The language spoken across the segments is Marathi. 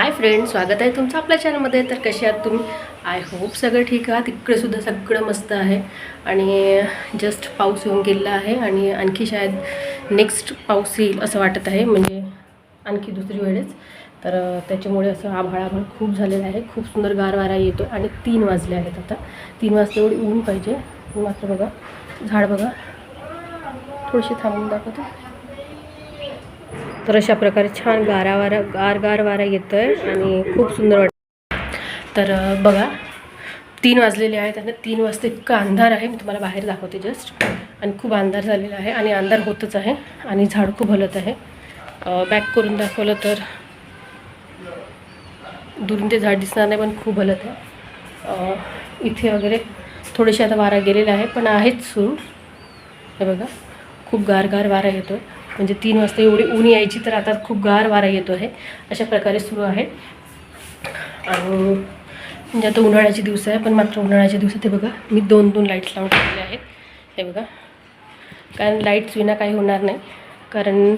हाय फ्रेंड स्वागत आहे तुमचं आपल्या चॅनलमध्ये तर कसे आहात तुम्ही? आय होप सगळं ठीक आहात इकडेसुद्धा सगळं मस्त आहे. आणि जस्ट पाऊस येऊन गेलेला आहे आणि आणखी शायद नेक्स्ट पाऊस येईल असं वाटत आहे. म्हणजे आणखी दुसरी वेळेस. तर त्याच्यामुळे असं आभाळ आभाळ खूप झालेलं आहे. खूप सुंदर गार वारा येतो आणि तीन वाजले आहेत आता. तीन वाजता एवढी ऊन पाहिजे. मात्र बघा झाड बघा. थोडीशी थांबून दाखवते. तर अशा प्रकारे छान गारा वारा गार गार वारा येतो आहे आणि खूप सुंदर वाटतं तर बघा तीन वाजलेले आहेत आणि तीन वाजता इतका अंधार आहे. मी तुम्हाला बाहेर दाखवते जस्ट आणि खूप अंधार झालेला आहे आणि अंधार होतच आहे आणि झाड खूप हलत आहे. बॅक करून दाखवलं तर दुरून ते झाड दिसणार नाही पण खूप हलत आहे. इथे वगैरे थोडेसे आता वारा गेलेला आहे पण आहेच सुरू. हे बघा. खूप गार गार वारा येतो आहे म्हणजे तीन वाजता एवढी ऊन यायची तर आता खूप गार वारा येतो आहे अशा प्रकारे सुरू आहे. आणि म्हणजे आता उन्हाळ्याचे दिवस आहे पण मात्र उन्हाळ्याच्या दिवसात हे बघा मी दोन दोन लाईट्स लावून ठेवलेले आहेत. हे बघा. कारण लाईट्स विना काही होणार नाही. कारण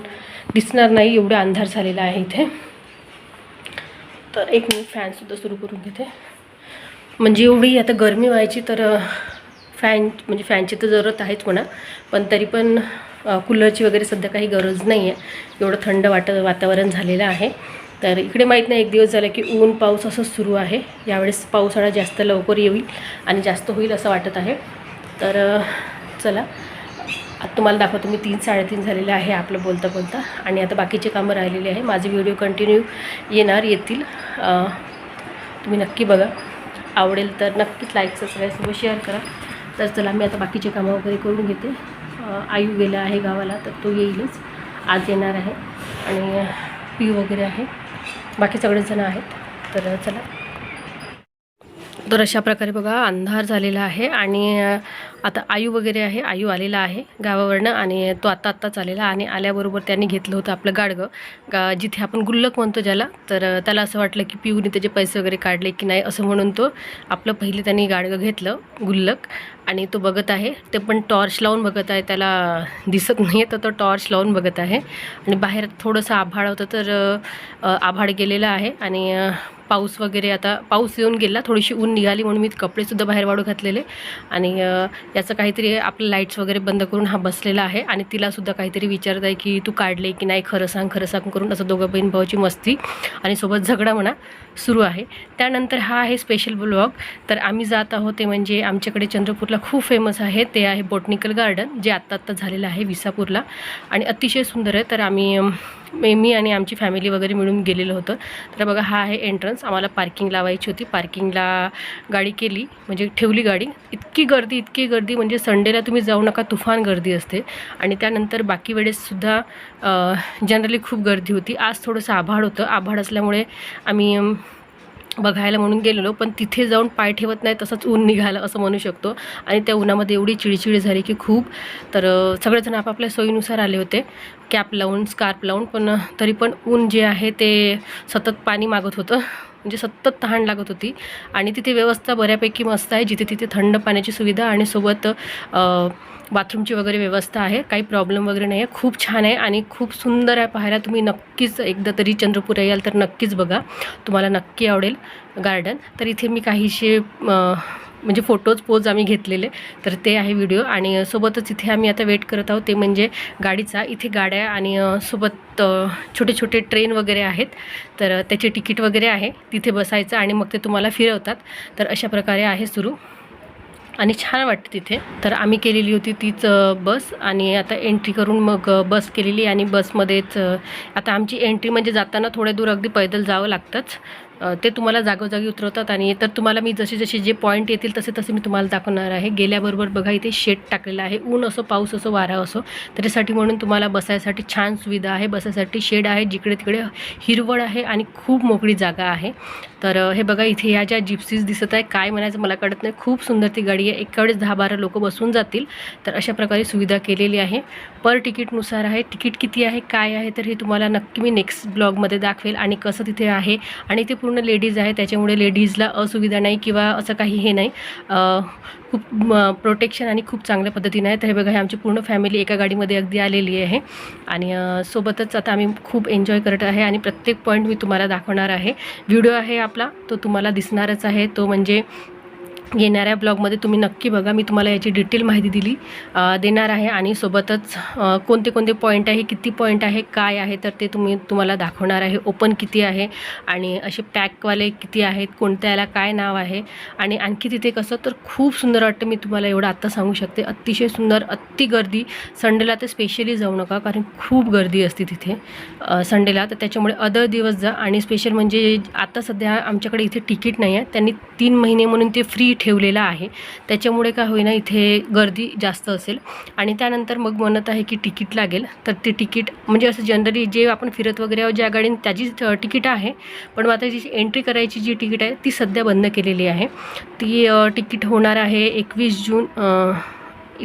दिसणार नाही एवढा अंधार झालेला आहे इथे. तर एक मी फॅनसुद्धा सुरू करून घेते. म्हणजे एवढी आता गरमी व्हायची तर फॅन म्हणजे फॅनची तर जरूरत आहेच म्हणा पण तरी पण कूलरची वगैरे सध्या काही गरज नाही आहे एवढं थंड वाट वातावरण झालेलं आहे. तर इकडे माहीत नाही एक दिवस झाला की ऊन पाऊस असंच सुरू आहे. यावेळेस पावसाळा जास्त लवकर येईल आणि जास्त होईल असं वाटत आहे. तर चला. आता तुम्हाला दाखवतो मी तीन साडेतीन झालेलं आहे आपलं बोलता बोलता आणि आता बाकीचे कामं राहिलेले आहे. माझे व्हिडिओ कंटिन्यू येणार येतील. तुम्ही नक्की बघा. आवडेल तर नक्कीच लाईक सबस्क्राईब सोबत शेअर करा. तर चला मी आता बाकीचे कामं वगैरे करून घेते. आयू गेला आहे गावाला तर तो येईलच. आज येणार आहे. आणि पी वगैरे आहे. बाकी सगळेजण आहेत. तर चला. तर अशा प्रकारे बघा अंधार झालेला आहे. आणि आता आयू वगैरे आहे. आयू आलेला आहे गावावरनं आणि तो आत्ता आत्ताच आलेला आणि आल्याबरोबर त्यांनी घेतलं होतं आपलं गाडगं. गा जिथे आपण गुल्लक म्हणतो ज्याला तर त्याला असं वाटलं की पिऊने त्याचे पैसे वगैरे काढले की नाही असं म्हणून तो आपलं पहिले त्यांनी गाडगं घेतलं गुल्लक. आणि तो बघत आहे. ते पण टॉर्च लावून बघत आहे. त्याला दिसत नाही तर तो टॉर्च लावून बघत आहे. आणि बाहेर थोडंसं आभाळ होतं तर आभाळ गेलेलं आहे. आणि पाऊस वगैरे आता पाऊस येऊन गेला. थोडीशी ऊन निघाली म्हणून मी कपडेसुद्धा बाहेर वाढू घातलेले. आणि याचं काहीतरी आपलं लाईट्स वगैरे बंद करून हा बसलेला आहे. आणि तिलासुद्धा काहीतरी विचारत आहे की तू काढले की नाही? खरं सांग खरं सांग करून असं दोघं बहीण भावाची मस्ती आणि सोबत झगडा म्हणा सुरू आहे. त्यानंतर हा आहे स्पेशल ब्लॉग तर आम्ही जात आहोत ते म्हणजे आमच्याकडे चंद्रपूर चंद्रपूरला खूप फेमस आहे ते आहे बोटनिकल गार्डन जे आत्ता आत्ता झालेलं आहे विसापूरला. आणि अतिशय सुंदर आहे. तर आम्ही मी आणि आमची फॅमिली वगैरे मिळून गेलेलो होतं. तर बघा हा आहे एंट्रन्स आम्हाला पार्किंग लावायची होती. पार्किंगला गाडी केली. म्हणजे ठेवली गाडी. इतकी गर्दी इतकी गर्दी. म्हणजे संडेला तुम्ही जाऊ नका. तुफान गर्दी असते. आणि त्यानंतर बाकी वेळेससुद्धा जनरली खूप गर्दी होती. आज थोडंसं आभाळ होतं. आभाळ असल्यामुळे आम्ही बघायला म्हणून गेलेलो पण तिथे जाऊन पाय ठेवत नाही तसंच ऊन निघालं असं म्हणू शकतो. आणि त्या उन्हामध्ये एवढी चिडचिड झाली की खूप. तर सगळेजण आपापल्या सोयीनुसार आले होते. कॅप लावून स्कार्प लावून पण तरी पण ऊन जे आहे ते सतत पाणी मागत होतं. म्हणजे सतत तहान लागत होती. आणि तिथे व्यवस्था बऱ्यापैकी मस्त आहे. जिथे तिथे थंड पाण्याची सुविधा आणि सोबत बाथरूमची वगैरे व्यवस्था आहे. काही प्रॉब्लेम वगैरे नाही आहे खूप छान आहे आणि खूप सुंदर आहे. पाहायला तुम्ही नक्कीच एकदा तरी चंद्रपूर याल तर नक्कीच बघा. तुम्हाला नक्की आवडेल. गार्डन. तर इथे मी काहीसे म्हणजे फोटोज पोज आम्ही घेतलेले. तर ते आहे व्हिडिओ आणि सोबतच इथे आम्ही आता वेट करत आहोत. ते म्हणजे गाडीचा. इथे गाड्या आणि सोबत छोटे छोटे ट्रेन वगैरे आहेत. तर त्याचे तिकीट वगैरे आहे. तिथे बसायचं आणि मग ते तुम्हाला फिरवतात. तर अशा प्रकारे आहे सुरू. आणि छान वाटतं तिथे. तर आम्ही केलेली होती तीच बस. आणि आता एंट्री करून मग बस केलेली. आणि बसमध्येच आता आमची एंट्री म्हणजे जाताना थोड्या दूर अगदी पैदल जावं लागतंच. ते तुम्हाला जागोजागी उतरवतात आणि तर तुम्हाला मी जसे जसे जे पॉईंट येतील तसे तसे मी तुम्हाला दाखवणार आहे. गेल्याबरोबर बघा इथे शेड टाकलेलं आहे. ऊन असो पाऊस असो वारा असो त्याच्यासाठी म्हणून तुम्हाला बसायसाठी छान सुविधा आहे. बसायसाठी शेड आहे जिकडे तिकडे हिरवळ आहे आणि खूप मोकळी जागा आहे. तर हे बघा इथे ह्या ज्या जिप्सीज दिसत आहे काय म्हणायचं मला कळत नाही. खूप सुंदर ती गाडी आहे. एका वेळेस दहा बारा लोक बसून जातील. तर अशा प्रकारे सुविधा केलेली आहे. पर तिकीटनुसार आहे. तिकीट किती आहे काय आहे तर हे तुम्हाला नक्की मी नेक्स्ट ब्लॉगमध्ये दाखवेल आणि कसं तिथे आहे आणि ते पूर्ण पूर्ण लेडीज आहे त्याच्यामुळे लेडीजला असुविधा नाही किंवा असं काही हे नाही. खूप प्रोटेक्शन आणि खूप चांगल्या पद्धतीने आहे. तर हे बघा हे आमची पूर्ण फॅमिली एका गाडीमध्ये अगदी आलेली आहे. आणि सोबतच आता आम्ही खूप एन्जॉय करत आहे आणि प्रत्येक पॉईंट मी तुम्हाला दाखवणार आहे. व्हिडिओ आहे आपला तो तुम्हाला दिसणारच आहे. तो म्हणजे येणाऱ्या ब्लॉगमध्ये तुम्ही नक्की बघा. मी तुम्हाला याची डिटेल माहिती दिली. देणार आहे आणि सोबतच कोणते कोणते पॉईंट आहे किती पॉईंट आहे काय आहे तर ते तुम्ही तुम्हाला दाखवणार आहे. ओपन किती आहे आणि असे पॅकवाले किती आहेत कोणत्या याला काय नाव आहे आणि आणखी तिथे कसं तर खूप सुंदर वाटतं. मी तुम्हाला एवढं आत्ता सांगू शकते. अतिशय सुंदर अति गर्दी. संडेला तर स्पेशली जाऊ नका कारण खूप गर्दी असते तिथे. संडेला. तर त्याच्यामुळे अदर दिवस जा. आणि स्पेशल म्हणजे आता सध्या आमच्याकडे इथे तिकीट नाही आहे त्यांनी तीन महिने म्हणून ते फ्री ठेवलेला आहे. त्याच्यामुळे काय होईना इथे गर्दी जास्त असेल. आणि त्यानंतर मग म्हणत आहे की तिकीट लागेल. तर ते तिकीट म्हणजे असं जनरली जे आपण फिरत वगैरे आहोत ज्या गाडीने त्याची तिकीट आहे. पण मग आता जी एंट्री करायची जी तिकीट आहे ती सध्या बंद केलेली आहे. ती तिकीट होणार आहे एकवीस जून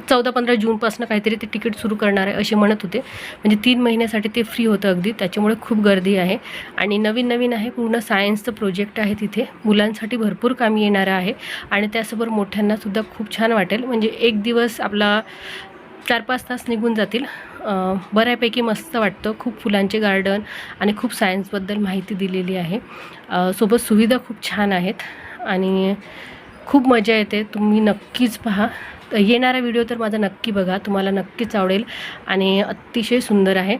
चौदा पंधरा जूनपासून काहीतरी ते तिकीट सुरू करणार आहे असे म्हणत होते. म्हणजे तीन महिन्यासाठी ते फ्री होतं अगदी. त्याच्यामुळे खूप गर्दी आहे. आणि नवीन नवीन आहे पूर्ण सायन्सचं प्रोजेक्ट आहे तिथे. मुलांसाठी भरपूर कामी येणारं आहे. आणि त्यासोबत मोठ्यांनासुद्धा खूप छान वाटेल. म्हणजे एक दिवस आपला चार पाच तास निघून जातील. बऱ्यापैकी मस्त वाटतं. खूप फुलांचे गार्डन आणि खूप सायन्सबद्दल माहिती दिलेली आहे. सोबत सुविधा खूप छान आहेत. आणि खूप मजा येते. तुम्ही नक्कीच पहा. तर येणारा व्हिडिओ तर माझा नक्की बघा. तुम्हाला नक्कीच आवडेल आणि अतिशय सुंदर आहे.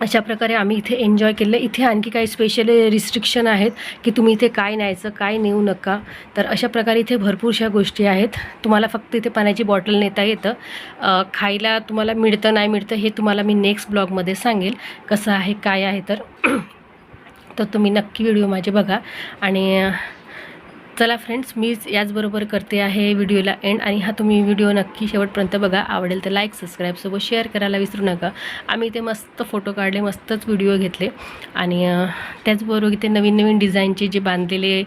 अशा प्रकारे आम्ही इथे एन्जॉय केलं इथे आणखी काही स्पेशल रिस्ट्रिक्शन आहेत की तुम्ही इथे काय न्यायचं काय नेऊ नका. तर अशा प्रकारे इथे भरपूरशा गोष्टी आहेत. तुम्हाला फक्त इथे पाण्याची बॉटल नेता येतं. खायला तुम्हाला मिळतं नाही मिळतं हे तुम्हाला मी नेक्स्ट ब्लॉगमध्ये सांगेल. कसं आहे काय आहे तर. तर तुम्ही नक्की व्हिडिओ माझे बघा. आणि चला फ्रेंड्स मीच याचबरोबर करते आहे व्हिडिओला एंड आणि हा तुम्ही व्हिडिओ नक्की शेवटपर्यंत बघा. आवडेल तर लाईक सबस्क्राईबसोबत शेअर करायला विसरू नका. आम्ही इथे मस्त फोटो काढले मस्तच व्हिडिओ घेतले. आणि त्याचबरोबर इथे नवीन नवीन डिझाईनचे जे बांधलेले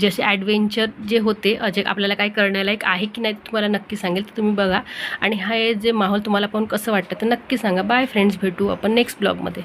जसे ॲडव्हेंचर जे होते जे आपल्याला काय करण्यालायक आहे की नाही तुम्हाला नक्की सांगेल तर तुम्ही बघा. आणि हा हे जे माहोल तुम्हाला पाहून कसं वाटतं तर नक्की सांगा. बाय फ्रेंड्स भेटू आपण नेक्स्ट ब्लॉगमध्ये